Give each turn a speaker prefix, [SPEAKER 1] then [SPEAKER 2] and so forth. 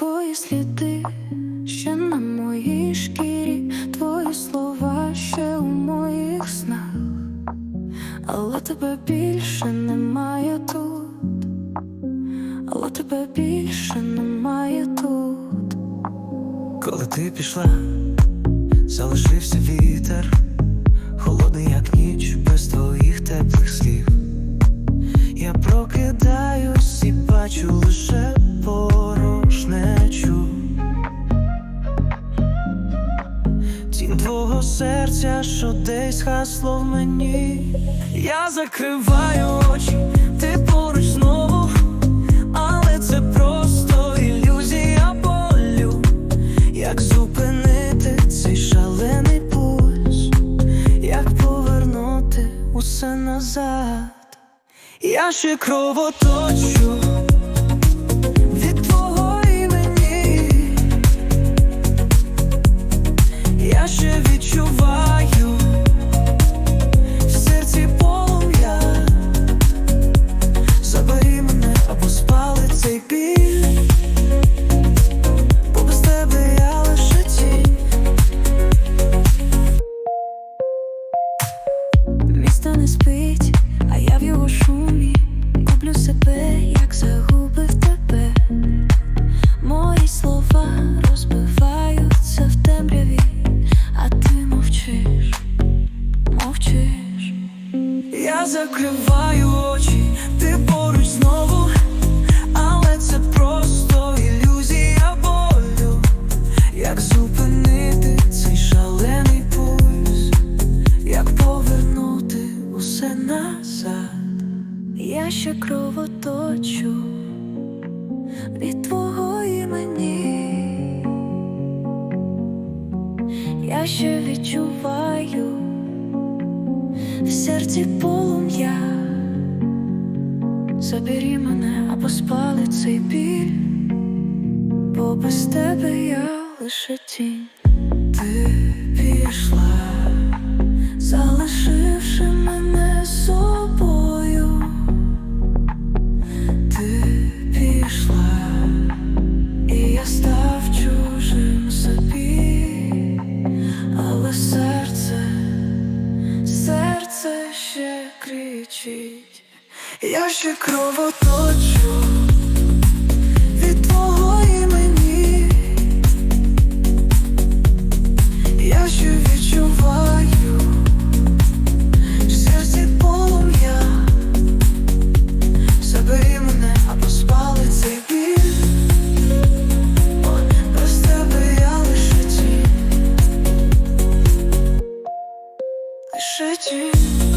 [SPEAKER 1] Твої сліди ще на моїй шкірі, твої слова ще у моїх снах, але тебе більше немає тут, але тебе більше немає тут.
[SPEAKER 2] Коли ти пішла, залишився вітер, холодний, як ніч, без твоїх теплих серця, що десь хасло в мені. Я закриваю очі, ти поруч знову, але це просто ілюзія болю. Як зупинити цей шалений пульс, як повернути усе назад? Я ще кровоточу
[SPEAKER 1] не спить, а я в його шумі Куплю себе, як загубив тебе. Мої слова розбиваються в темряві, а ти мовчиш, мовчиш.
[SPEAKER 2] Я закриваю очі, ти поруч знову,
[SPEAKER 1] ще кровоточу від твого імені. Я ще відчуваю в серці полум'я. Забери мене або спали цей біль, бо без тебе я лише тінь.
[SPEAKER 2] Ти пішла,
[SPEAKER 1] кричить, я ще
[SPEAKER 2] кровоточу від
[SPEAKER 1] твого імені, я ще відчуваю в серці полум'я, забери мене або спали цей біль, без тебе
[SPEAKER 2] я лише ті.